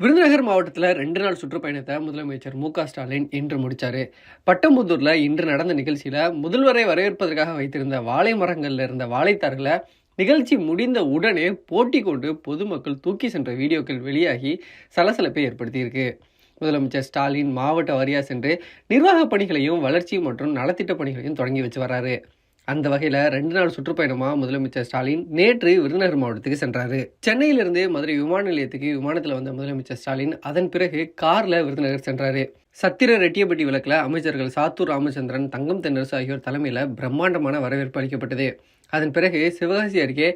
விருதுநகர் மாவட்டத்தில் ரெண்டு நாள் சுற்றுப்பயணத்தை முதலமைச்சர் மு ஸ்டாலின் இன்று முடித்தார் பட்டம்புதூரில் இன்று நடந்த நிகழ்ச்சியில் முதல்வரை வரவேற்பதற்காக வைத்திருந்த வாழை மரங்களில் இருந்த வாழைத்தார்களை நிகழ்ச்சி முடிந்த உடனே போட்டி கொண்டு பொதுமக்கள் தூக்கி சென்ற வீடியோக்கள் வெளியாகி சலசலப்பை ஏற்படுத்தியிருக்கு. முதலமைச்சர் ஸ்டாலின் மாவட்ட வாரியாக சென்று நிர்வாக பணிகளையும் வளர்ச்சி மற்றும் நலத்திட்ட பணிகளையும் தொடங்கி வச்சு வர்றாரு அந்த வகையில் ரெண்டு நாள் சுற்றுப்பயணமாக முதலமைச்சர் ஸ்டாலின் நேற்று விருதுநகர் மாவட்டத்துக்கு சென்றாரு. சென்னையிலிருந்து மதுரை விமான நிலையத்துக்கு விமானத்தில் வந்த முதலமைச்சர் ஸ்டாலின் அதன் பிறகு காரில் விருதுநகர் சென்றாரு. சத்திர ரெட்டியப்பட்டி விளக்கில் அமைச்சர்கள் சாத்தூர் ராமச்சந்திரன் தங்கம் தென்னரசு ஆகியோர் தலைமையில் பிரம்மாண்டமான வரவேற்பு அளிக்கப்பட்டது. அதன் பிறகு சிவகாசி அருகே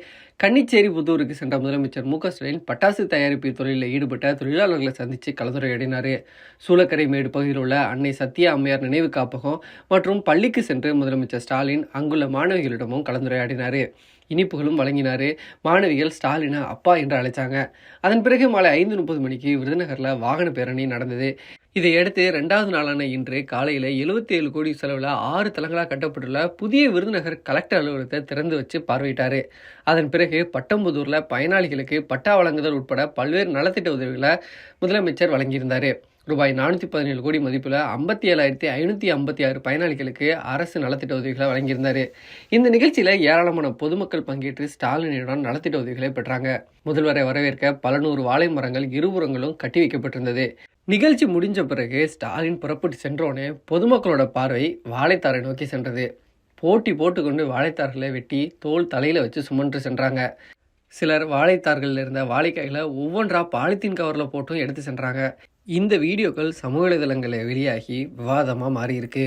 கன்னிச்சேரி புதூருக்கு சென்ற முதலமைச்சர் மு ஸ்டாலின் பட்டாசு தயாரிப்பு தொழிலில் ஈடுபட்ட தொழிலாளர்களை சந்தித்து கலந்துரையாடினார். சூளக்கரை மேடு பகுதியில் உள்ள அன்னை சத்யா அம்மையார் நினைவு காப்பகம் மற்றும் பள்ளிக்கு சென்று முதலமைச்சர் ஸ்டாலின் அங்குள்ள மாணவிகளிடமும் கலந்துரையாடினார். இனிப்புகளும் வழங்கினார். மாணவிகள் ஸ்டாலினை அப்பா என்று அழைச்சாங்க. அதன் பிறகு மாலை ஐந்து முப்பது மணிக்கு விருதுநகரில் வாகன பேரணி நடந்தது. இதையடுத்து ரெண்டாவது நாளான இன்று காலையில் எழுபத்தி ஏழு கோடி செலவில் ஆறு தளங்களாக கட்டப்பட்டுள்ள புதிய விருதுநகர் கலெக்டர் அலுவலகத்தை திறந்து வச்சு பார்வையிட்டார். அதன் பிறகு பட்டம்புதூரில் பயனாளிகளுக்கு பட்டா வழங்குதல் உட்பட பல்வேறு நலத்திட்ட உதவிகளை முதலமைச்சர் வழங்கியிருந்தார். ரூபாய் நானூற்றி பதினேழு கோடி மதிப்பில் ஐம்பத்தி ஏழாயிரத்தி ஐநூற்றி ஐம்பத்தி ஆறு பயனாளிகளுக்கு அரசு நலத்திட்ட உதவிகளை வழங்கியிருந்தார். இந்த நிகழ்ச்சியில் ஏராளமான பொதுமக்கள் பங்கேற்று ஸ்டாலினிடம் நலத்திட்ட உதவிகளை பெற்றாங்க. முதல்வரை வரவேற்க பல நூறு வாழை மரங்கள் இருபுறங்களும் கட்டி வைக்கப்பட்டிருந்தது. நிகழ்ச்சி முடிஞ்ச பிறகு ஸ்டாலின் புறப்பட்டு சென்றோடனே பொதுமக்களோட பார்வை வாழைத்தாரை நோக்கி சென்றது. போட்டி போட்டுக்கொண்டு வாழைத்தார்களை வெட்டி தோல் தலையில் வச்சு சுமன்று சென்றாங்க. சிலர் வாழைத்தார்களில் இருந்த வாழைக்காய்களை ஒவ்வொன்றா பாலித்தீன் கவரில் போட்டும் எடுத்து சென்றாங்க. இந்த வீடியோக்கள் சமூக வலைதளங்களில் வெளியாகி விவாதமாக மாறியிருக்கு.